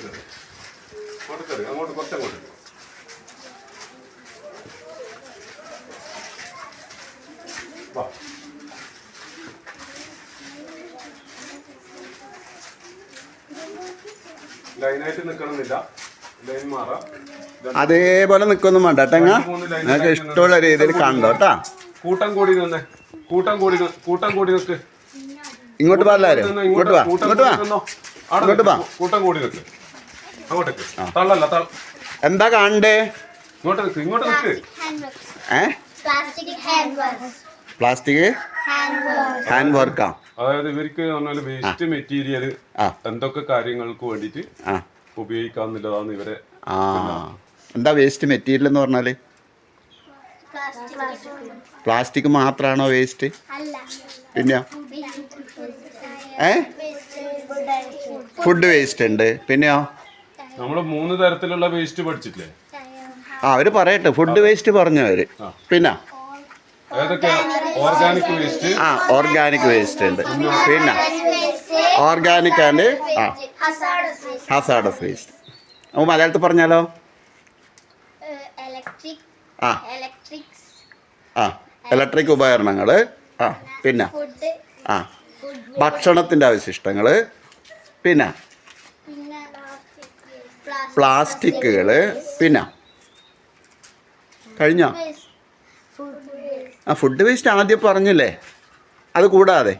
കയറി അങ്ങോട്ട് കയറി അങ്ങോട്ട്. കുറച്ചങ്ങോട്ട് വാ. ലൈനായിട്ട് നിൽക്കണമെന്നില്ല ലൈൻ മാറാം. അതേപോലെ നിക്കൊന്നും വേണ്ട കേട്ടങ്ങ നിങ്ങൾക്ക് ഇഷ്ടമുള്ള രീതിയിൽ കണ്ടോ കേട്ടാ? കൂട്ടം കൂടി നിന്ന്. കൂട്ടം കൂടി കൂട്ടം കൂടി നിൽക്ക് ഇങ്ങോട്ട് പാടില്ലാരും ഇങ്ങോട്ട് വാ. ഇങ്ങോട്ട് വാ. ഇങ്ങോട്ട് വാ. കൂട്ടം കൂടി നിൽക്ക് അങ്ങോട്ടേക്ക്. തള്ളല്ല എന്താ കാണണ്ടേ? ഇങ്ങോട്ട് നിൽക്ക് ഇങ്ങോട്ട് നിൽക്ക്. ഏ. പ്ലാസ്റ്റിക്. ഹാൻഡ് വർക്കാ അതായത് ഇവർക്ക് പറഞ്ഞാൽ വേസ്റ്റ് മെറ്റീരിയൽ എന്തൊക്കെ കാര്യങ്ങൾക്ക് വേണ്ടിയിട്ട് ആ. ഉപയോഗിക്കാന്നുള്ളതാണ് ഇവരെ എന്താ വേസ്റ്റ് മെറ്റീരിയൽ എന്ന് പറഞ്ഞാൽ? പ്ലാസ്റ്റിക് മാത്രമാണോ വേസ്റ്റ് അല്ല. പിന്നെ? ഏ? ഫുഡ് വേസ്റ്റ് ഉണ്ട്. പിന്നെയോ? നമ്മൾ മൂന്ന് തരത്തിലുള്ള വേസ്റ്റ് പഠിച്ചിട്ടില്ലേ? ആ അവർ പറയട്ടെ. ഫുഡ് വേസ്റ്റ് പറഞ്ഞു അവർ പിന്നെ? ഓർഗാനിക് വേസ്റ്റ് ആ ഓർഗാനിക് വേസ്റ്റ് ഉണ്ട്. പിന്നെ? ഓർഗാനിക് ആൻഡ് ആ. ഹസാഡസ് വേസ്റ്റ് അപ്പോൾ മലയാളത്തിൽ പറഞ്ഞാലോ? ആ. ആ ഇലക്ട്രിക് ഉപകരണങ്ങൾ ആ പിന്നെ. ആ. ഭക്ഷണത്തിന്റെ അവശിഷ്ടങ്ങൾ പിന്നെ? പ്ലാസ്റ്റിക്കുകൾ പിന്നെ കഴിഞ്ഞോ? ആ ഫുഡ് വേസ്റ്റ് ആദ്യം പറഞ്ഞില്ലേ? അത് കൂടാതെ.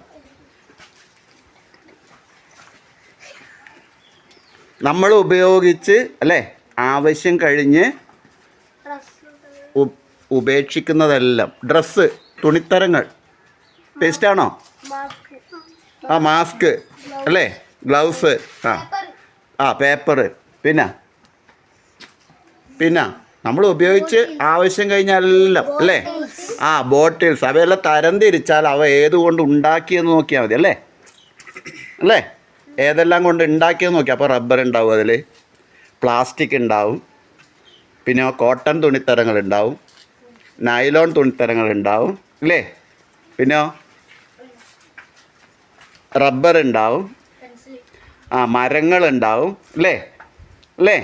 നമ്മൾ ഉപയോഗിച്ച് അല്ലേ? ആവശ്യം കഴിഞ്ഞ് ഉപേക്ഷിക്കുന്നതെല്ലാം. ഡ്രസ്സ് തുണിത്തരങ്ങൾ. വേസ്റ്റാണോ ആ മാസ്ക് അല്ലേ? ഗ്ലൗസ് ആ. ആ പേപ്പർ പിന്നെ? പിന്നെ? നമ്മൾ ഉപയോഗിച്ച് ആവശ്യം കഴിഞ്ഞാലെല്ലാം അല്ലേ? ആ ബോട്ടിൽസ്. അവയെല്ലാം തരംതിരിച്ചാൽ അവ ഏതുകൊണ്ട് ഉണ്ടാക്കിയെന്ന് നോക്കിയാൽ മതി അല്ലേ? അല്ലേ? ഏതെല്ലാം കൊണ്ട് ഉണ്ടാക്കിയെന്ന് നോക്കി അപ്പോൾ റബ്ബർ ഉണ്ടാവും അതിൽ പ്ലാസ്റ്റിക് ഉണ്ടാവും. പിന്നെ കോട്ടൺ തുണിത്തരങ്ങൾ ഉണ്ടാവും. നൈലോൺ തുണിത്തരങ്ങൾ ഉണ്ടാവും അല്ലേ? പിന്നെ? റബ്ബർ ഉണ്ടാവും. ആ മരങ്ങളുണ്ടാവും അല്ലേ? അല്ലേ?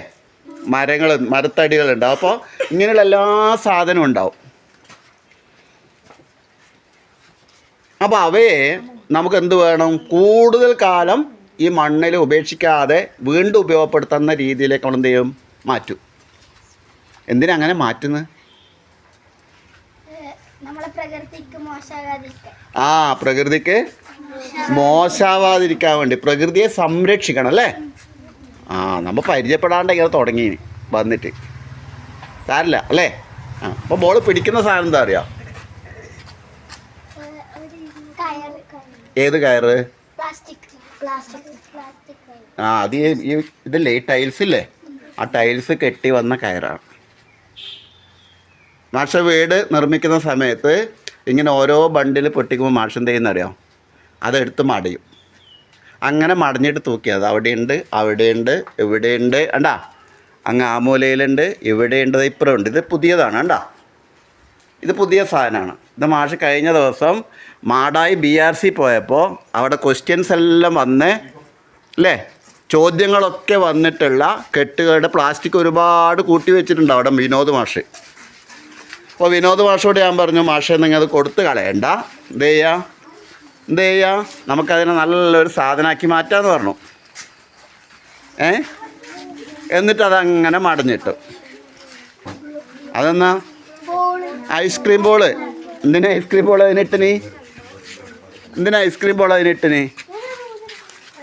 മരങ്ങൾ മരത്തടികൾ ഉണ്ടാവും അപ്പോൾ ഇങ്ങനെയുള്ള എല്ലാ സാധനവും ഉണ്ടാവും. അപ്പോൾ അവയെ നമുക്ക് എന്ത് വേണം? കൂടുതൽ കാലം ഈ മണ്ണിൽ ഉപേക്ഷിക്കാതെ വീണ്ടും ഉപയോഗപ്പെടുത്തുന്ന രീതിയിലേക്ക് നമ്മൾ എന്ത് ചെയ്യും? മാറ്റും. എന്തിനാ അങ്ങനെ മാറ്റുന്നത് ആ പ്രകൃതിക്ക് മോശാവാതിരിക്കാൻ വേണ്ടി പ്രകൃതിയെ സംരക്ഷിക്കണം അല്ലേ? ആ നമ്മൾ പരിചയപ്പെടാണ്ട് ഇങ്ങനെ തുടങ്ങി വന്നിട്ട്. സാരില്ല അല്ലേ? ആ അപ്പോൾ ബോൾ പിടിക്കുന്ന സാധനം എന്താ അറിയാം? ഏത് കയറ്? ആ അത് ഈ ഇതല്ലേ ഈ ടൈൽസ് ഇല്ലേ? ആ ടൈൽസ് കെട്ടി വന്ന കയറാണ്. മാഷ വീട് നിർമ്മിക്കുന്ന സമയത്ത് ഇങ്ങനെ ഓരോ ബണ്ടിൽ പൊട്ടിക്കുമ്പോൾ മാഷ് എന്ത് ചെയ്യുന്നറിയാം? അതെടുത്ത് മടയും. അങ്ങനെ മടഞ്ഞിട്ട് തൂക്കിയത്. അവിടെയുണ്ട് അവിടെയുണ്ട് ഇവിടെയുണ്ട്. കണ്ടാ? അങ്ങ് ആ മൂലയിലുണ്ട് ഇവിടെയുണ്ട്. ഇപ്പുറമുണ്ട് ഇത് പുതിയതാണ് കണ്ടാ? ഇത് പുതിയ സാധനമാണ്. ഇത് മാഷ് കഴിഞ്ഞ ദിവസം മാടായി ബി ആർ സി പോയപ്പോൾ അവിടെ ക്വസ്റ്റ്യൻസ് എല്ലാം വന്ന് അല്ലേ? ചോദ്യങ്ങളൊക്കെ വന്നിട്ടുള്ള കെട്ടുകളുടെ പ്ലാസ്റ്റിക് ഒരുപാട് കൂട്ടി വെച്ചിട്ടുണ്ട് അവിടെ വിനോദ് മാഷ്. അപ്പോൾ വിനോദ് മാഷോട് ഞാൻ പറഞ്ഞു മാഷെ നിങ്ങൾ അത് കൊടുത്ത് കളയണ്ട. എന്ത് ചെയ്യുക എന്ത് ചെയ്യുക നമുക്കതിനെ നല്ലൊരു സാധനമാക്കി മാറ്റാമെന്ന് പറഞ്ഞു. ഏ? എന്നിട്ടതങ്ങനെ മടഞ്ഞിട്ടു. അതെന്നാ? Ice cream ball. എന്തിനാ ഐസ്ക്രീം ബോൾ അതിനിട്ടിനി എന്തിനാ ഐസ്ക്രീം ബോൾ അതിനിട്ടിനി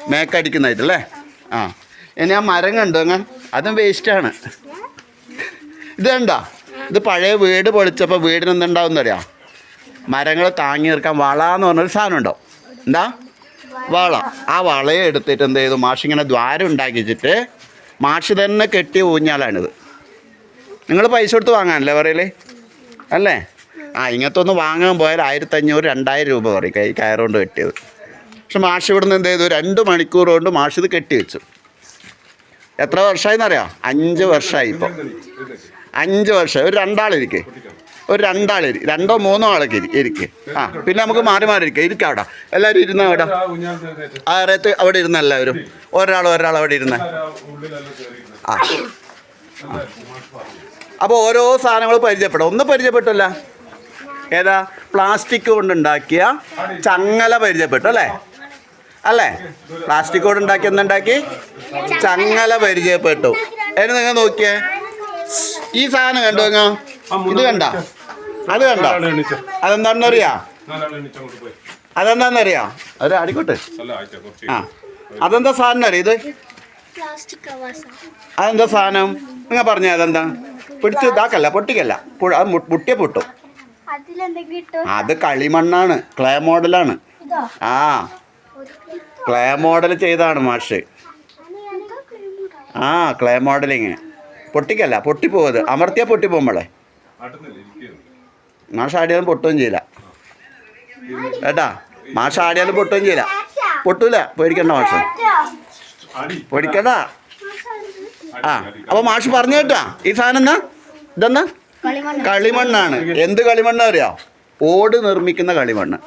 മേക്കടിക്കുന്നതായിട്ടല്ലേ ആ. ഇനി ആ മരം കണ്ടു അങ്ങ്. അതും വേസ്റ്റാണ്. ഇത് കണ്ടോ ഇത് പഴയ വീട് പൊളിച്ചപ്പോൾ വീടിന് എന്തുണ്ടാവും അറിയാം മരങ്ങൾ താങ്ങി നിർക്കാൻ വള എന്ന് പറഞ്ഞൊരു സാധനം ഉണ്ടോ? എന്താ? വള. ആ വളയെ എടുത്തിട്ട് എന്ത് ചെയ്തു? മാഷിങ്ങനെ ദ്വാരം ഉണ്ടാക്കിച്ചിട്ട് മാഷ് തന്നെ കെട്ടിയ ഊഞ്ഞാലാണിത്. നിങ്ങൾ പൈസ കൊടുത്ത് വാങ്ങാനല്ലേ പറയലേ? അല്ലേ? ആ ഇങ്ങനത്തെ ഒന്ന് വാങ്ങാൻ പോയാൽ ആയിരത്തഞ്ഞൂറ് രണ്ടായിരം രൂപ പറയും കൈ കയറുകൊണ്ട് കെട്ടിയത്. പക്ഷെ മാഷ് ഇവിടുന്ന് എന്ത് ചെയ്തു? രണ്ട് മണിക്കൂർ കൊണ്ട് മാഷ് ഇത് കെട്ടി വെച്ചു. എത്ര വർഷമായിന്നറിയാം അഞ്ച് വർഷമായി ഇപ്പോൾ അഞ്ച് വർഷം ഒരു രണ്ടാളിരിക്കെ. ഒരു രണ്ടാൾ രണ്ടോ മൂന്നോ ആളൊക്കെ ഇരി ഇരിക്ക്. ആ പിന്നെ നമുക്ക് മാറി മാറി ഇരിക്കാം. ഇരിക്കാം അവിടെ. എല്ലാവരും ഇരുന്ന അവിടെ. ആ ഊഞ്ഞാൽ കയറ്റി ആ അവിടെ ഇരുന്ന എല്ലാവരും. ഒരാൾ ഒരാൾ അവിടെ ഇരുന്ന. ആ. അപ്പോൾ ഓരോ സാധനങ്ങൾ പരിചയപ്പെടാം. ഒന്ന് പരിചയപ്പെട്ടല്ല ഏതാ? പ്ലാസ്റ്റിക് കൊണ്ടുണ്ടാക്കിയ ചങ്ങല പരിചയപ്പെട്ടു അല്ലേ? അല്ലേ? പ്ലാസ്റ്റിക് കൊണ്ട് ഉണ്ടാക്കി എന്തുണ്ടാക്കി ചങ്ങല പരിചയപ്പെട്ടു. അതിന് നിങ്ങൾ നോക്കിയേ. ഈ സാധനം കണ്ടോ നിങ്ങൾ? ഇത് കണ്ട? അത് കണ്ടോ? അതെന്താണെന്നറിയാ? അതെന്താണെന്നറിയാ? ഒരു അടിക്കോട്ടെ ആ. അതെന്താ സാധനം അറിയാം ഇത്? പ്ലാസ്റ്റിക് കവാസ അതെന്താ സാധനം? നിങ്ങൾ പറഞ്ഞ അതെന്താ? പിടിച്ച് ഇതാക്കല്ല പൊട്ടിക്കല്ല. അത് മുട്ടിയെ പൊട്ടും. ഇട്ടോ? അത് കളിമണ്ണാണ് ക്ലേ മോഡലാണ്. ഇതോ? ആ. ക്ലേ മോഡൽ ചെയ്താണ് മാഷ്. ആ ക്ലേ മോഡലിങ്. പൊട്ടിക്കല്ല പൊട്ടിപ്പോവത്. അമർത്തിയാ പൊട്ടിപ്പോകുമ്പോളെ മാഷ് ആടിയാലും പൊട്ടുകയും ചെയ്യില്ല. കേട്ടാ? മാഷ് ആടിയാലും പൊട്ടുകയും ചെയ്യില്ല. പൊട്ടൂല. പേടിക്കണ്ട മാഷ്. പേടിക്കണ്ട. ആ അപ്പോൾ മാഷ് പറഞ്ഞു കേട്ടാ. ഈ സാധനം എന്നാ ഇതെന്നാ കളിമണ്ണാണ്. എന്ത് കളിമണ്ണ അറിയാം? ഓട് നിർമ്മിക്കുന്ന കളിമണ്ണ്.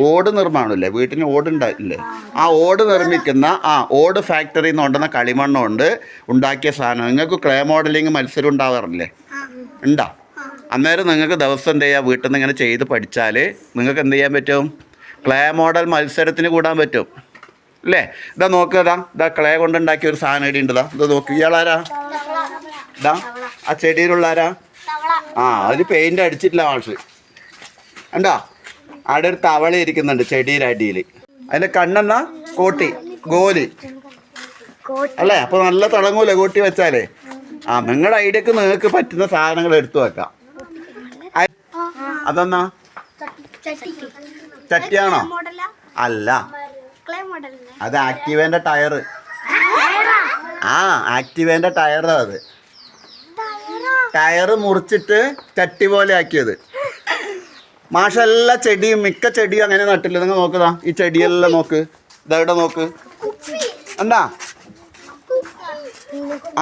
ഓട് നിർമ്മാണമില്ലേ? വീട്ടിന് ഓടുണ്ടായില്ലേ ആ ഓട് നിർമ്മിക്കുന്ന ആ ഓട് ഫാക്ടറിയിൽ നിന്ന് കൊണ്ടുവന്ന കളിമണ്ണുണ്ട്. ഉണ്ടാക്കിയ സാധനം. നിങ്ങൾക്ക് ക്ലേ മോഡലിംഗ് മത്സരം ഉണ്ടാവാറില്ലേ? ഉണ്ടോ? അന്നേരം നിങ്ങൾക്ക് ദിവസം എന്ത് ചെയ്യുക വീട്ടിൽ നിന്ന് ഇങ്ങനെ ചെയ്ത് പഠിച്ചാൽ നിങ്ങൾക്ക് എന്ത് ചെയ്യാൻ പറ്റും? ക്ലേ മോഡൽ മത്സരത്തിന് കൂടാൻ പറ്റും. അല്ലേ? ഇതാ നോക്കുക ഇതാ ക്ലേ കൊണ്ടുണ്ടാക്കിയ ഒരു സാധനം ഇടി ഉണ്ട് ഇതാ. നോക്കി. ഇയാളാരാ ഇതാ ആ ചെടിയിലുള്ള ആരാ? ആ അതിന് പെയിന്റ് അടിച്ചിട്ടില്ല മാഷ്. കണ്ടോ? അവിടെ ഒരു തവള ഇരിക്കുന്നുണ്ട് ചെടിയുടെ അടിയിൽ. അതിന്റെ കണ്ണെന്നാ കോട്ടി ഗോലി. അല്ലേ? അപ്പോൾ നല്ല തിളങ്ങൂലേ കോട്ടി വെച്ചാലേ? ആ നിങ്ങളുടെ ഐഡിയക്ക് നിങ്ങൾക്ക് പറ്റുന്ന സാധനങ്ങൾ എടുത്തു വെക്കാം. അതെന്നാ? ചട്ടിയാണോ? അല്ല. അത് ആക്ടിവേന്റെ ടയർ ആ ആക്ടിവേന്റെ ടയറാ അത്. ടയർ മുറിച്ചിട്ട് ചട്ടി പോലെ ആക്കിയത്. മാഷെല്ലാ ചെടിയും മിക്ക ചെടിയും അങ്ങനെ നട്ടില്ല? നിങ്ങൾ നോക്കുതാ ഈ ചെടിയെല്ലാം നോക്ക്. ഇതെവിടെ നോക്ക്. എന്താ?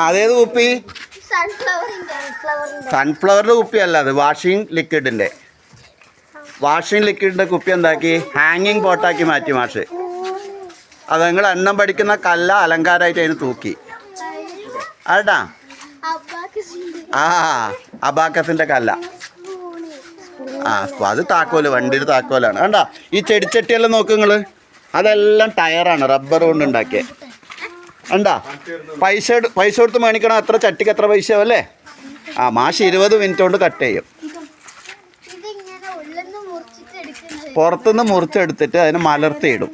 അതേത് കുപ്പി? സൺഫ്ലവറിന്റെ കുപ്പിയല്ല അത് വാഷിംഗ് ലിക്വിഡിന്റെ വാഷിംഗ് ലിക്വിഡിന്റെ കുപ്പി എന്താക്കി? ഹാങ്ങിങ് പോട്ടാക്കി മാറ്റി മാഷ്. അത് നിങ്ങൾ എണ്ണം പഠിക്കുന്ന കല്ല അലങ്കാരമായിട്ട് അതിന് തൂക്കി. ആട്ടാ ആ അബാക്കസിന്റെ കല്ല. ആ അത് താക്കോൽ വണ്ടിയുടെ താക്കോലാണ്. കണ്ടാ? ഈ ചെടിച്ചട്ടിയെല്ലാം നോക്ക് നിങ്ങൾ അതെല്ലാം ടയറാണ് റബ്ബർ കൊണ്ട് ഉണ്ടാക്കിയത് കണ്ടാ? പൈസ പൈസ കൊടുത്ത് മേടിക്കണം അത്ര ചട്ടിക്ക് എത്ര പൈസ അല്ലേ? ആ മാഷ് ഇരുപത് മിനിറ്റ് കൊണ്ട് കട്ട് ചെയ്യും. പുറത്തുനിന്ന് മുറിച്ചെടുത്തിട്ട് അതിനെ മലർത്തിയിടും.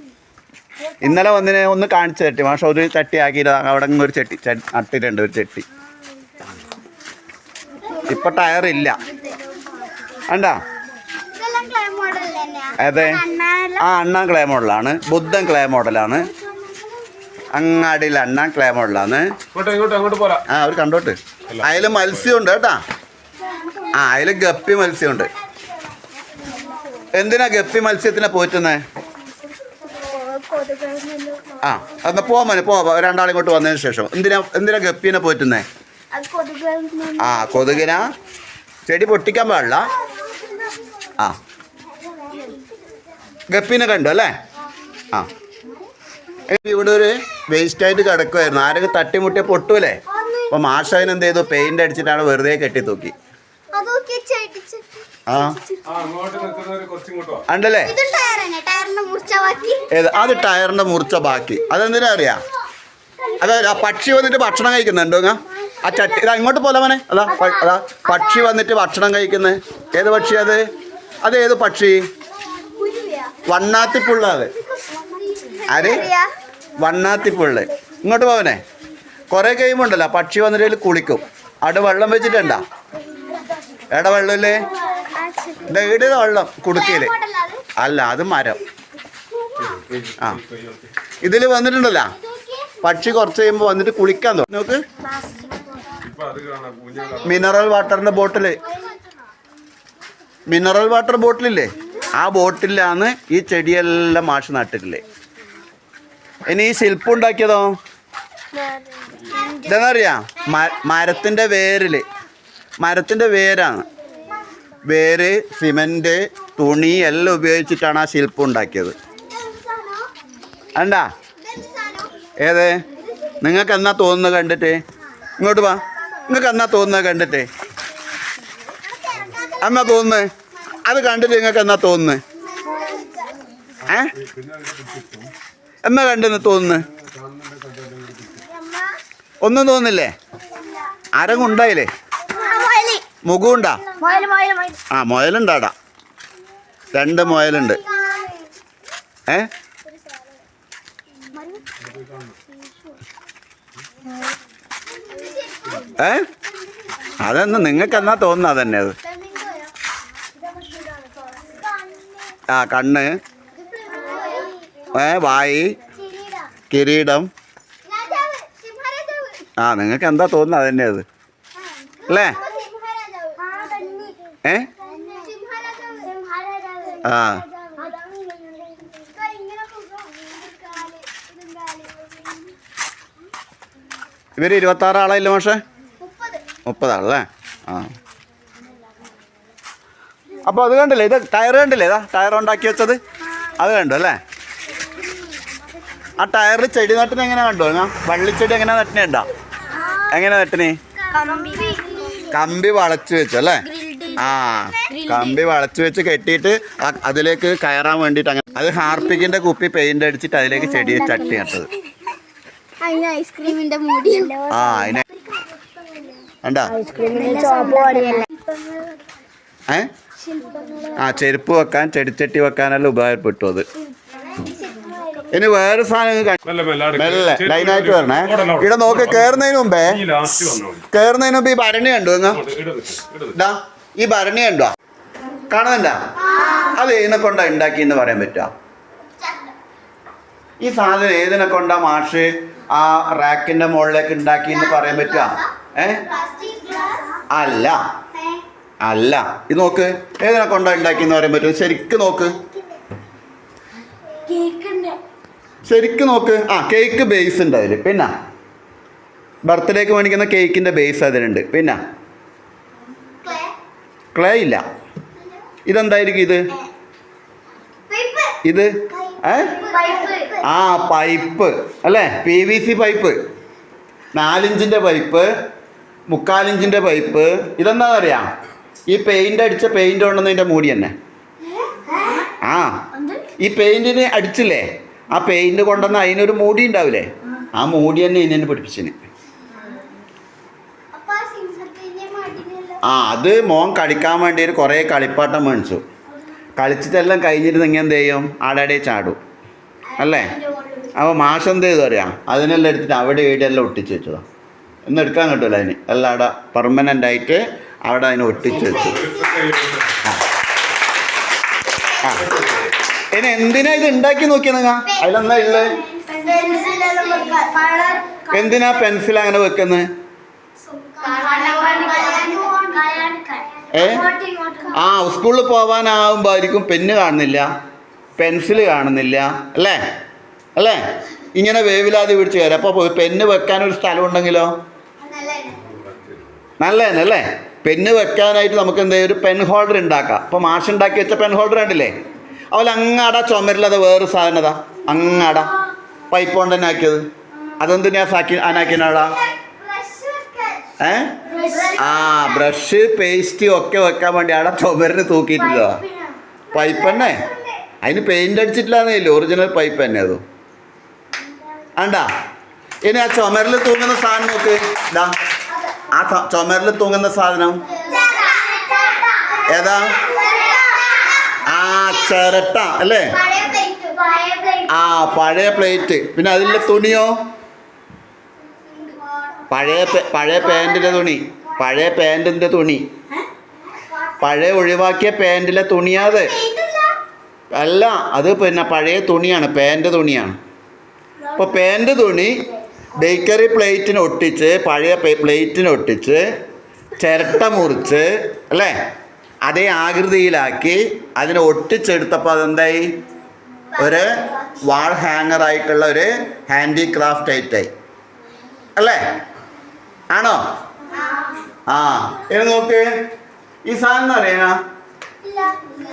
ഇന്നലെ ഒന്നിനെ ഒന്ന് കാണിച്ചു തട്ടി. മാഷ ഒരു ചട്ടി ആക്കിയിട്ട് അവിടെ ഒരു ചട്ടി. നട്ടിട്ടുണ്ട് ഒരു ചട്ടി. ഇപ്പൊ ടയറില്ല. തന്നെയാ അതെ. ആ അണ്ണാൻ ക്ലേ മോഡലാണ് ബുദ്ധൻ ക്ലേ മോഡലാണ് അങ്ങാടിയിൽ അണ്ണാൻ ക്ലേ മോഡലാണ് ആ അവർ കണ്ടോട്ട്. അതിൽ മത്സ്യമുണ്ട് കേട്ടാ. ആ അതിൽ ഗപ്പി മത്സ്യമുണ്ട്. എന്തിനാ ഗപ്പി മത്സ്യത്തിനെ പോറ്റുന്നേ? ആ എന്നാ പോവാ മോനെ പോവാ രണ്ടാളും ഇങ്ങോട്ട് വന്നതിന് ശേഷം. എന്തിനാ എന്തിനാ ഗപ്പിനെ പോറ്റുന്നേ? ആ കൊതുകിനാ? ചെടി പൊട്ടിക്കാൻ പാടില്ല. ആ. ഗപ്പിനെ കണ്ടു അല്ലേ? ആ. ഇവിടെ ഒരു വേസ്റ്റ് ആയിട്ട് കിടക്കുമായിരുന്നു ആരൊക്കെ തട്ടിമുട്ടിയ പൊട്ടൂലേ? അപ്പൊ മാഷ അതിനെന്ത് ചെയ്തു? പെയിന്റ് അടിച്ചിട്ടാണ് വെറുതെ കെട്ടി തൂക്കി ആ. ഉണ്ടല്ലേ? ഏത്? അത് ടയറിന്റെ മുറിച്ച ബാക്കി. അതെന്തിനാ അറിയാ? അത് ആ പക്ഷി വന്നിട്ട് ഭക്ഷണം കഴിക്കുന്നുണ്ടോ ഇങ്ങ? ആ ചട്ടി ഇതാ ഇങ്ങോട്ട് പോലെ മോനെ അതാ അതാ പക്ഷി വന്നിട്ട് ഭക്ഷണം കഴിക്കുന്നത് ഏത് പക്ഷി അത്? അത് ഏത് പക്ഷി? വണ്ണാത്തിപ്പുള്ള അത്. ആര്? വണ്ണാത്തിപ്പുള്ള. ഇങ്ങോട്ട് പോവനെ കുറേ കഴിയുമ്പോണ്ടല്ലോ പക്ഷി വന്നിട്ട് കുളിക്കും. അവിടെ വെള്ളം വെച്ചിട്ടുണ്ടാ? എടാ വെള്ളമില്ലേ? ഇതാ വെള്ളം കുടുക്കയിൽ അല്ല അത് മരം. ആ. ഇതിൽ വന്നിട്ടുണ്ടല്ലോ. പക്ഷി കുറച്ച് കഴിയുമ്പോൾ വന്നിട്ട് കുളിക്കാൻ തോന്നും. നോക്ക്. മിനറൽ വാട്ടറിന്റെ ബോട്ടിൽ മിനറൽ വാട്ടർ ബോട്ടിലില്ലേ ആ ബോട്ടിലാണ് ഈ ചെടിയെല്ലാം മാഷ് നട്ടിട്ടില്ലേ? ഇനി ഈ ശില്പം ഉണ്ടാക്കിയതോ? ഇതെന്നറിയാ മരത്തിന്റെ മരത്തിന്റെ വേരിൽ. മരത്തിന്റെ വേരാണ്. വേര് സിമന്റ് തുണി എല്ലാം ഉപയോഗിച്ചിട്ടാണ് ആ ശില്പം ഉണ്ടാക്കിയത്. അണ്ടാ ഏത്? നിങ്ങൾക്ക് എന്നാ തോന്നുന്നത് കണ്ടിട്ട്? ഇങ്ങോട്ട് വാ. നിങ്ങൾക്ക് എന്നാ തോന്നുന്നത് കണ്ടിട്ട്? എന്നാ തോന്നുന്നത്? അത് കണ്ടിട്ട് നിങ്ങൾക്ക് എന്നാ തോന്നുന്നത്? ഏ? എന്നാ കണ്ടെന്ന് തോന്നുന്നു ഒന്നും തോന്നില്ലേ അരങ്ങുണ്ടായില്ലേ മുഖമുണ്ടാ ആ മുയലുണ്ടാടാ. രണ്ട് മുയലുണ്ട്. ഏ? ഏ? അതെന്ന് നിങ്ങൾക്ക് എന്നാ തോന്നുന്നത് അതന്നെ അത്? ആ കണ്ണ്. ഏ വായി. കിരീടം. ആ നിങ്ങൾക്ക് എന്താ തോന്നുന്നത് അതന്നെ അത്? അല്ലേ? ആ. ഇവർ ഇരുപത്താറ് ആളായില്ല മാഷേ? മുപ്പതാളല്ലേ? ആ. അപ്പോൾ അത് കണ്ടില്ലേ? ഇത് ടയർ കണ്ടില്ലേ? ഇതാ ടയർ ഉണ്ടാക്കി വെച്ചത്. അത് കണ്ടു അല്ലേ? ആ ടയറിൽ ചെടി നട്ടിന് എങ്ങനെ കണ്ടു? ഞാൻ വള്ളിച്ചെടി എങ്ങനെ നട്ടിനെ ഉണ്ടാ എങ്ങനെ നട്ടിന്? കമ്പി വളച്ചു വെച്ചു അല്ലേ? ആ. കമ്പി വളച്ചു വെച്ച് കെട്ടിയിട്ട് അതിലേക്ക് കയറാൻ വേണ്ടിട്ട് അങ്ങനെ അത് ഹാർപ്പിക്കിന്റെ കുപ്പി പെയിന്റ് അടിച്ചിട്ട് അതിലേക്ക് ചെടി ചട്ടി നട്ടത്. ഐസ്ക്രീമിന്റെ മൂടിയല്ലോ ആ അതിനെ കണ്ടാ? ഏ? ആ ചെരുപ്പ് വെക്കാൻ ചെടിച്ചട്ടി വെക്കാനെല്ലാം ഉപകാരപ്പെട്ടു അത്. ഇനി വേറെ സാധനം മെല്ലെ ലൈൻ ആയിട്ട് ലൈനായിട്ട് വരണേ. ഇവിടെ നോക്ക് കേറുന്നതിന് മുമ്പേ ഈ ലാസ്റ്റ് വന്നോ കേറുന്നതിന് മുമ്പ് ഈ ഭരണി കണ്ടു. ഇതാ ഈ ഭരണി കണ്ടോ. കാണുന്നുണ്ടാ അത് ഏതിനെ കൊണ്ടാ ഉണ്ടാക്കി എന്ന് പറയാൻ പറ്റുക ഈ സാധനം ഏതിനെ കൊണ്ടാ മാഷ് ആ റാക്കിന്റെ മുകളിലേക്ക് ഉണ്ടാക്കി എന്ന് പറയാൻ പറ്റുക ഏ? അല്ല. അല്ല. ഇത് നോക്ക്. ഏതിനെ കൊണ്ടാ ഉണ്ടാക്കി എന്ന് പറയാൻ പറ്റുമോ ശരിക്ക് നോക്ക്. ശരിക്ക് നോക്ക്. ആ കേക്ക് ബേസ് ഉണ്ട് അതിൽ പിന്നെ? ബർത്ത്ഡേക്ക് മേടിക്കുന്ന കേക്കിന്റെ ബേസ് അതിലുണ്ട്. പിന്നെ? ക്ലേ ഇല്ല. ഇതെന്തായിരിക്കും ഇത്? ഇത്? ഏ? ആ പൈപ്പ്. അല്ലേ? P V C pipe. നാലിഞ്ചിന്റെ pipe. മുക്കാലിഞ്ചിന്റെ പൈപ്പ്. ഇതെന്താണെന്നറിയാം ഈ പെയിന്റ് അടിച്ച പെയിന്റ് ഉണ്ടെന്നതിന്റെ മൂടി തന്നെ. ആ. ഈ പെയിന്റിന് അടിച്ചില്ലേ? ആ പെയിന്റ് കൊണ്ടുവന്ന അതിനൊരു മൂടി ഉണ്ടാവില്ലേ? ആ മൂടി തന്നെ ഇതിനെ പിടിപ്പിച്ചിന്. ആ അത് മോൻ കളിക്കാൻ വേണ്ടി ഒരു കുറേ കളിപ്പാട്ടം മേടിച്ചു. കളിച്ചിട്ടെല്ലാം കഴിഞ്ഞിരുന്നെങ്കിൽ എന്ത് ചെയ്യും ആടാടെ ചാടും. അല്ലേ? അപ്പോൾ മാഷം എന്ത് ചെയ്തു അറിയാം? അതിനെല്ലാം എടുത്തിട്ട് അവിടെ വീടെല്ലാം ഒട്ടിച്ച് വെച്ചതാ. ഒന്നും എടുക്കാൻ കിട്ടില്ല അതിന്. എല്ലാം അവിടെ പെർമനന്റ് ആയിട്ട് അവിടെ അതിനെ ഒട്ടിച്ച് വെച്ചു. ആ. ഇനി എന്തിനാ ഇത് ഉണ്ടാക്കി നോക്കിയ നിങ്ങ? അതിലെന്താ ഉള്ളത് എന്തിനാ പെൻസിൽ അങ്ങനെ വെക്കുന്നത് ഏ? ആ സ്കൂളിൽ പോകാനാവുമ്പോൾ ആയിരിക്കും പെന്ന് കാണുന്നില്ല. പെൻസിൽ കാണുന്നില്ല. അല്ലേ? അല്ലേ? ഇങ്ങനെ വേവിലാതെ പിടിച്ച് കയറി. അപ്പോൾ പെന്ന് വെക്കാനൊരു സ്ഥലം ഉണ്ടെങ്കിലോ നല്ലതന്നെ അല്ലേ? പെന്ന് വെക്കാനായിട്ട് നമുക്ക് എന്താ ഒരു പെൻ ഹോൾഡർ ഉണ്ടാക്കാം. അപ്പോൾ മാഷ് ഉണ്ടാക്കി വെച്ച പെൻ ഹോൾഡർ ഉണ്ടല്ലേ അതുപോലെ അങ്ങാടാ ചുമരിലത് വേറൊരു സാധനതാ അങ്ങാടാ. പൈപ്പ് കൊണ്ട് തന്നെ ആക്കിയത്. അതെന്തിനാ സാക്കി അനാക്കിനാടാ ഏ? ആ ബ്രഷ് പേസ്റ്റ് ഒക്കെ വെക്കാൻ വേണ്ടി അവിടെ ചുമരിന് തൂക്കിയിട്ടില്ല പൈപ്പ് തന്നെ. അതിന് പെയിന്റ് അടിച്ചിട്ടില്ലാന്നേ ഒറിജിനൽ പൈപ്പ് തന്നെ അത്. ആണ്ടാ. ഇനി ആ ചുമരിൽ തൂങ്ങുന്ന സാധനം നോക്ക്. ഇതാ. ആ ചുമരിൽ തൂങ്ങുന്ന സാധനം. ഏതാ? ആ ചിരട്ട അല്ലേ? ആ പഴയ പ്ലേറ്റ്. പിന്നെ അതിലെ തുണിയോ? പഴയ പഴയ പാന്റിന്റെ തുണി. പഴയ പാന്റിന്റെ തുണി. പഴയ ഒഴിവാക്കിയ പാന്റിലെ തുണിയാത് അല്ല അത് പിന്നെ പഴയ തുണിയാണ് പാന്റ് തുണിയാണ്. അപ്പോൾ പാന്റ് തുണി ബേക്കറി പ്ലേറ്റിന് ഒട്ടിച്ച് പഴയ പ്ലേറ്റിന് ഒട്ടിച്ച് ചിരട്ട മുറിച്ച് അല്ലേ? അതേ ആകൃതിയിലാക്കി അതിനെ ഒട്ടിച്ചെടുത്തപ്പോൾ അതെന്തായി? ഒരു വാൾ ഹാങ്ങറായിട്ടുള്ള ഒരു ഹാൻഡിക്രാഫ്റ്റ് ആയിട്ടായി അല്ലേ? ആണോ? ആ. ഇത് നോക്ക്? ഈ സാധനം അറിയാ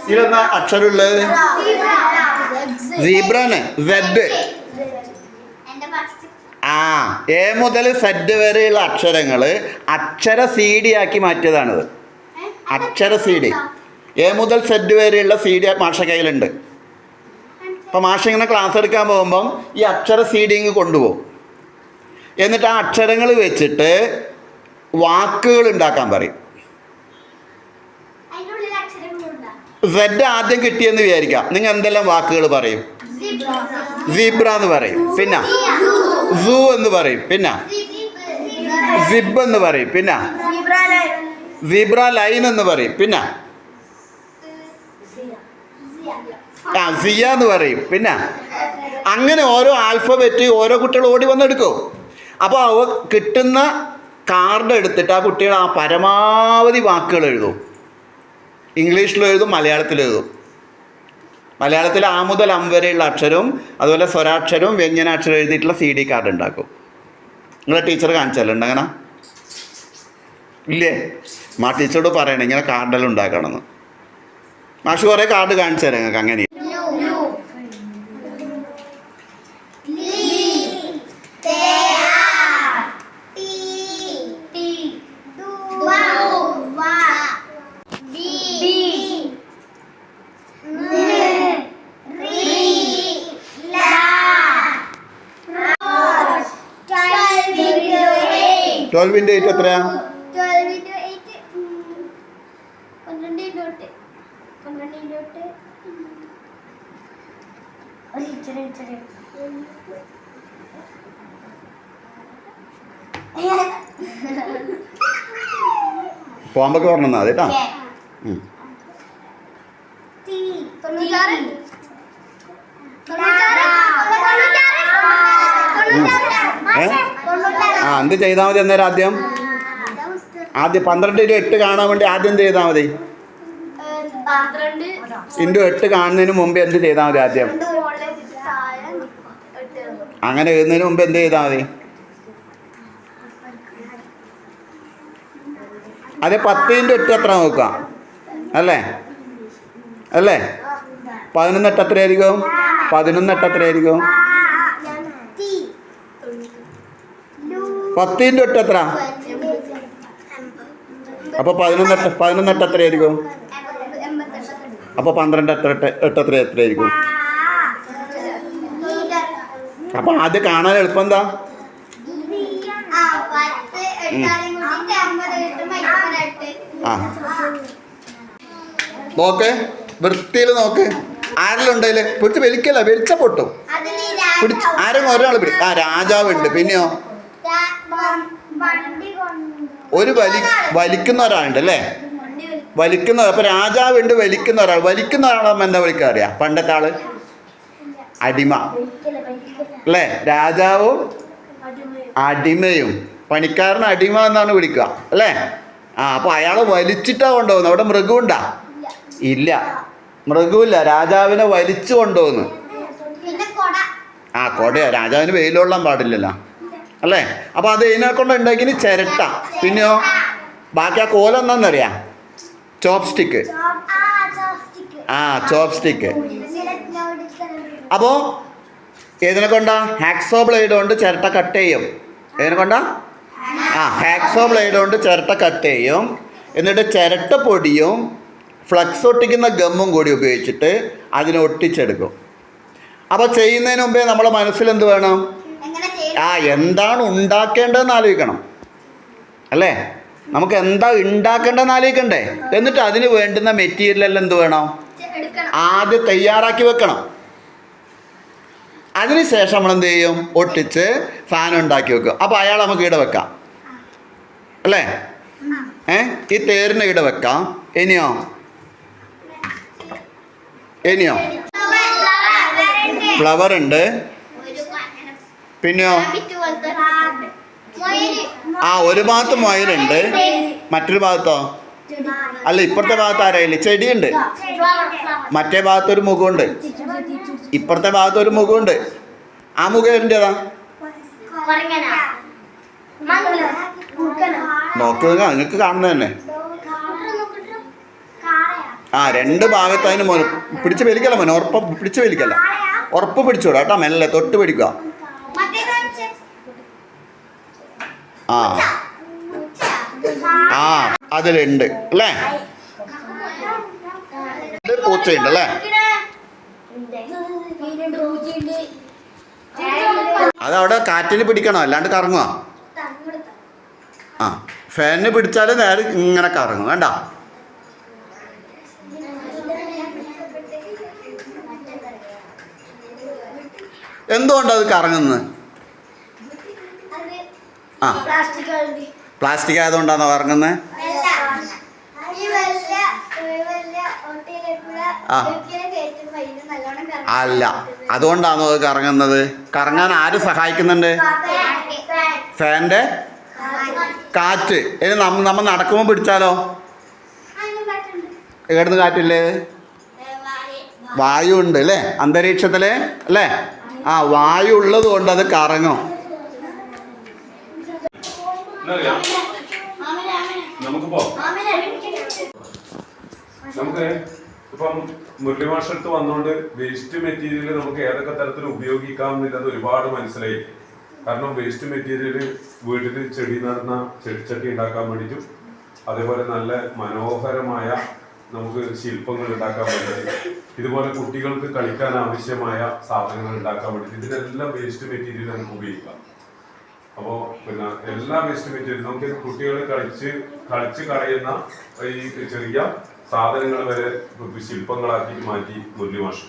ഇതിലെന്താ അക്ഷരമുള്ളത്? സീബ്രാണ് സെഡ് ആ. എ മുതൽ സെഡ് വരെയുള്ള അക്ഷരങ്ങൾ അക്ഷര സി ഡി ആക്കി മാറ്റിയതാണിത്. അക്ഷര സി ഡി എ മുതൽ സെഡ് വരെയുള്ള സി ഡി മാഷ കയ്യിലുണ്ട്. അപ്പോൾ മാഷ ഇങ്ങനെ ക്ലാസ് എടുക്കാൻ പോകുമ്പം ഈ അക്ഷര സി ഡി ഇങ്ങ് കൊണ്ടുപോകും. എന്നിട്ട് ആ അക്ഷരങ്ങൾ വെച്ചിട്ട് വാക്കുകൾ ഉണ്ടാക്കാൻ പറയും. സെഡ് ആദ്യം കിട്ടിയെന്ന് വിചാരിക്കാം. നിങ്ങൾ എന്തെല്ലാം വാക്കുകൾ പറയും? സീബ്ര എന്ന് പറയും. പിന്നെ? സൂ എന്ന് പറയും. പിന്നെ? സിബ് എന്ന് പറയും. പിന്നെ? സീബ്ര ലൈൻ എന്ന് പറയും. പിന്നെ? ആ സിയ എന്ന് പറയും. പിന്നെ? അങ്ങനെ ഓരോ ആൽഫബറ്റ് ഓരോ കുട്ടികൾ ഓടി വന്നെടുക്കും. അപ്പോൾ അവ കിട്ടുന്ന കാർഡ് എടുത്തിട്ട് ആ കുട്ടികൾ ആ പരമാവധി വാക്കുകൾ എഴുതും. ഇംഗ്ലീഷിൽ എഴുതും മലയാളത്തിൽ എഴുതും. മലയാളത്തിൽ ആ മുതൽ അം വരെയുള്ള അക്ഷരവും അതുപോലെ സ്വരാക്ഷരവും വ്യഞ്ജനാക്ഷരം എഴുതിയിട്ടുള്ള സി ഡി കാർഡ് ഉണ്ടാക്കും. നിങ്ങളെ ടീച്ചർ കാണിച്ചാലുണ്ട് അങ്ങനെ? ഇല്ലേ? മാ ടീച്ചറോട് പറയണം ഇങ്ങനെ കാർഡെല്ലാം ഉണ്ടാക്കണമെന്ന്. മാഷ് കുറേ കാർഡ് കാണിച്ചു തരാം നിങ്ങൾക്ക് അങ്ങനെ ട്വൽവിന്റെ എയ്റ്റ് എത്രയാ? പാമ്പൊക്കെ പറഞ്ഞാൽ മതി കേട്ടോ. ഏ? ആ എന്ത് ചെയ്താൽ മതി അന്നേരം ആദ്യം? ആദ്യം പന്ത്രണ്ട് ഇന്റു എട്ട് കാണാൻ വേണ്ടി ആദ്യം എന്ത് ചെയ്താൽ മതി? ഇന്റു എട്ട് കാണുന്നതിന് മുമ്പ് എന്ത് ചെയ്താൽ മതി ആദ്യം? അങ്ങനെ എഴുതുന്നതിന് മുമ്പ് എന്ത് ചെയ്താൽ മതി? അതെ പത്തിന്റെ എട്ട് എത്ര നോക്കാം അല്ലേ? അല്ലേ? പതിനൊന്നെട്ട് എത്രയായിരിക്കും? പതിനൊന്നെട്ട് എത്രയായിരിക്കും? പത്തിന്റെ എട്ട് എത്ര? അപ്പോൾ പതിനൊന്നെട്ട് പതിനൊന്നെട്ട് എത്രയായിരിക്കും അപ്പോൾ പന്ത്രണ്ട് എത്ര എട്ട് എത്ര എത്രയായിരിക്കും അപ്പോൾ ആദ്യം കാണാൻ എളുപ്പം എന്താ? ആ. നോക്ക് വൃത്തിയിൽ നോക്ക്. ആരെല്ലാം ഉണ്ടതിൽ പിടിച്ച് വലിക്കല്ല വലിച്ച പൊട്ടും. പിടിച്ച് ആരും ഒരാൾ പിടി ആ രാജാവുണ്ട്. പിന്നെയോ? ഒരു വലി വലിക്കുന്ന ഒരാളുണ്ട് അല്ലേ വലിക്കുന്ന അപ്പൊ രാജാവ് ഉണ്ട് വലിക്കുന്ന ഒരാൾ. വലിക്കുന്ന ഒരാളാകുമ്പോൾ എന്താ വിളിക്കുക അറിയാ? പണ്ടത്തെ ആൾ അടിമ. അല്ലേ? രാജാവും അടിമയും. പണിക്കാരൻ അടിമ എന്നാണ് വിളിക്കുക. അല്ലേ? ആ അപ്പോൾ അയാൾ വലിച്ചിട്ടാ കൊണ്ടുപോകുന്നത്. അവിടെ മൃഗമുണ്ടാ? ഇല്ല. മൃഗമില്ല. രാജാവിനെ വലിച്ചു കൊണ്ടുപോകുന്നു. ആ കൊടയോ. രാജാവിന് വെയിലൊള്ളാൻ പാടില്ലല്ലോ. അല്ലേ? അപ്പോൾ അത് ഇതിനെ കൊണ്ട് ഉണ്ടാക്കിന് ചിരട്ട. പിന്നെയോ? ബാക്കി ആ കോല എന്താണെന്നറിയാം? ചോപ്പ് സ്റ്റിക്ക് ആ ചോപ്പ് സ്റ്റിക്ക് അപ്പോൾ ഏതിനെ കൊണ്ടാ ഹാക്സോ ബ്ലേഡ് കൊണ്ട് ചിരട്ട കട്ട് ചെയ്യും. ഏതിനെ കൊണ്ടാ ആ ഹാക്സോ ബ്ലേഡ് കൊണ്ട് ചിരട്ട കട്ട് ചെയ്യും. എന്നിട്ട് ചിരട്ട പൊടിയും ഫ്ലക്സ് ഒട്ടിക്കുന്ന ഗമ്മും കൂടി ഉപയോഗിച്ചിട്ട് അതിനെ ഒട്ടിച്ചെടുക്കും. അപ്പോൾ ചെയ്യുന്നതിന് മുമ്പേ നമ്മുടെ മനസ്സിൽ എന്ത് വേണം ആ എന്താണ് ഉണ്ടാക്കേണ്ടതെന്ന് ആലോചിക്കണം. അല്ലേ? നമുക്ക് എന്താ ഉണ്ടാക്കേണ്ടതെന്ന് ആലോചിക്കണ്ടേ? എന്നിട്ട് അതിന് വേണ്ടുന്ന മെറ്റീരിയൽ എല്ലാം എന്ത് വേണം? ആദ്യം തയ്യാറാക്കി വെക്കണം. അതിനുശേഷം നമ്മൾ എന്ത് ചെയ്യും? ഒട്ടിച്ച് ഫാൻ ഉണ്ടാക്കി വെക്കും. അപ്പോൾ അയാൾ നമുക്ക് ഇട വെക്കാം. അല്ലേ? ഏ? ഈ തേരിന് ഇട വെക്കാം. ഇനിയോ? ഇനിയോ? ഫ്ലവർ ഉണ്ട്. പിന്നെയോ? ആ ഒരു ഭാഗത്ത് മുയലുണ്ട്. മറ്റൊരു ഭാഗത്തോ? അല്ല ഇപ്പുറത്തെ ഭാഗത്ത് ആരായില്ലേ? ചെടിയുണ്ട്. മറ്റേ ഭാഗത്ത് ഒരു മുഖമുണ്ട്. ഇപ്പുറത്തെ ഭാഗത്ത് ഒരു മുഖമുണ്ട്. ആ മുഖം എന്റേതാ നോക്കുക നിങ്ങൾക്ക് കാണുന്ന തന്നെ. ആ രണ്ട് ഭാഗത്ത് അതിന് പിടിച്ച് വലിക്കല്ല മോനെ ഉറപ്പ് പിടിച്ച് വലിക്കല്ല. ഉറപ്പ് പിടിച്ചോളൂ കേട്ടോ മെല്ലെ തൊട്ട് പിടിക്കുക. ആ. ആ അതിലുണ്ട് അല്ലേ? പൂച്ചയുണ്ട് അല്ലേ? അതവിടെ കാറ്റിന് പിടിക്കണോ? അല്ലാണ്ട് കറങ്ങുക ആ ഫാനിന് പിടിച്ചാൽ നേരെ ഇങ്ങനെ കറങ്ങും വേണ്ട? എന്തുകൊണ്ടാണ് അത് കറങ്ങുന്നത്? ആ. പ്ലാസ്റ്റിക് ആയതുകൊണ്ടാണോ കറങ്ങുന്നത് ആ. അല്ല. അതുകൊണ്ടാണോ അത് കറങ്ങുന്നത്? കറങ്ങാൻ ആര് സഹായിക്കുന്നുണ്ട്? Fan, fan. ഫാന്റെ കാറ്റ്. ഇനി നമ്മ നമ്മൾ നടക്കുമ്പോൾ പിടിച്ചാലോ. എവിടുന്ന് കാറ്റില്ലേ? വായു ഉണ്ട് അല്ലേ? അന്തരീക്ഷത്തിലെ അല്ലേ? ആ വായു ഉള്ളത് കൊണ്ട് അത് കറങ്ങും. നമുക്കിപ്പോ നമുക്ക് ഇപ്പം മുരളിമാഷടുത്ത് വന്നുകൊണ്ട് വേസ്റ്റ് മെറ്റീരിയൽ നമുക്ക് ഏതൊക്കെ തരത്തിൽ ഉപയോഗിക്കാം എന്നുള്ളത് ഒരുപാട് മനസ്സിലായി. കാരണം വേസ്റ്റ് മെറ്റീരിയൽ വീട്ടിൽ ചെടി നടന്ന ചെടിച്ചട്ടി ഉണ്ടാക്കാൻ വേണ്ടിയിട്ടും അതേപോലെ നല്ല മനോഹരമായ നമുക്ക് ശില്പങ്ങൾ ഉണ്ടാക്കാൻ വേണ്ടി ഇതുപോലെ കുട്ടികൾക്ക് കളിക്കാൻ ആവശ്യമായ സാധനങ്ങൾ ഉണ്ടാക്കാൻ വേണ്ടി ഇതിനെല്ലാം വേസ്റ്റ് മെറ്റീരിയൽ നമുക്ക് ഉപയോഗിക്കാം അപ്പോൾ പിന്നെ എല്ലാ വേസ്റ്റ് മെറ്റീരിയലും നമുക്ക് കുട്ടികൾ കളിച്ച് കളിച്ച് കളയുന്ന ഈ ചെറിയ സാധനങ്ങൾ വരെ ശില്പങ്ങളാക്കി മാറ്റി മുരളിമാഷ.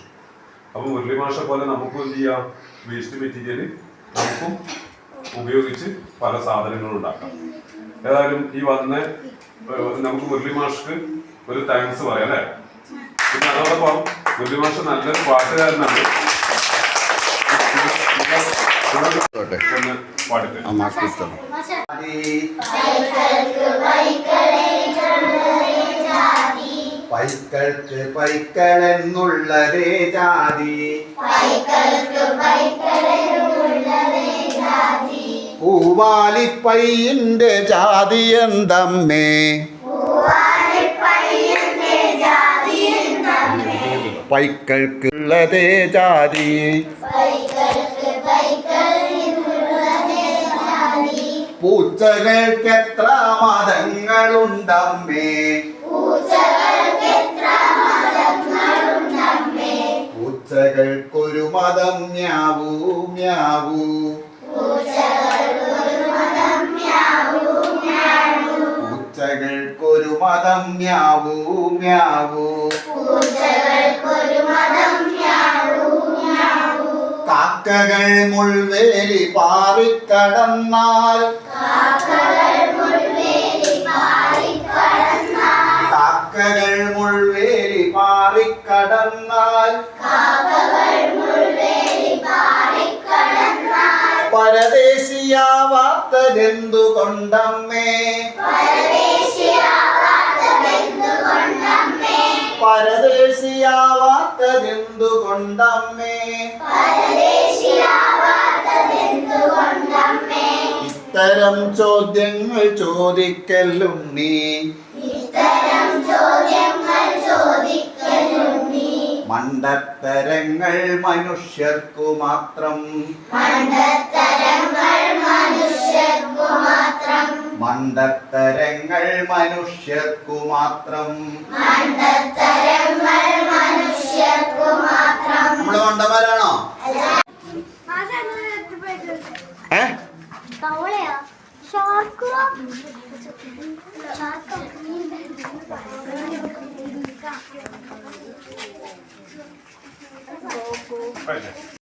അപ്പോൾ മുരളിമാഷ പോലെ നമുക്കും എന്ത് ചെയ്യാം? വേസ്റ്റ് മെറ്റീരിയൽ നമുക്കും ഉപയോഗിച്ച് പല സാധനങ്ങളും ഉണ്ടാക്കാം. ഏതായാലും ഈ വന്ന നമുക്ക് മുരളിമാഷക്ക് ഒരു താങ്ക്സ് പറയാം അല്ലേ? പിന്നെ അതോടൊപ്പം ബുദ്ധിമാഷ മാഷ് നല്ലൊരു പാട്ടുകാരനാണ്. ഇഷ്ടം. മാഷെ. പൈക്കൾക്ക് പൈക്കളെന്നുള്ളതേ ജാതി. പൂവാലിപ്പയ്യന്റെ ജാതി എന്തമ്മേ പൈക്കൾക്കുള്ളതേ ജാതി. പൂച്ചകൾക്കെത്ര മതങ്ങളുണ്ടമ്മേ. പൂച്ചകൾക്കൊരു മതം മതം മ്യാവൂ. മ്യാവൂ കാക്കകൾ മുൾവേലി പാറിക്കടന്നാൽ. കാക്കകൾ മുൾവേലി പാറിക്കടന്നാൽ. പരദേശിയാവാത്തതെന്തുകൊണ്ടമ്മേ പരദേശിയാവാത്തതെന്തുകൊണ്ടമ്മേ ഇത്തരം ചോദ്യങ്ങൾ ചോദിക്കലും മണ്ടത്തരങ്ങൾ മനുഷ്യർക്കു മാത്രം. മണ്ടത്തരങ്ങൾ മനുഷ്യർക്കു മാത്രം. നമ്മൾ മണ്ടന്മാരാണോ. ഏ? ഷാർക്കോ ഷാർക്കോ Right.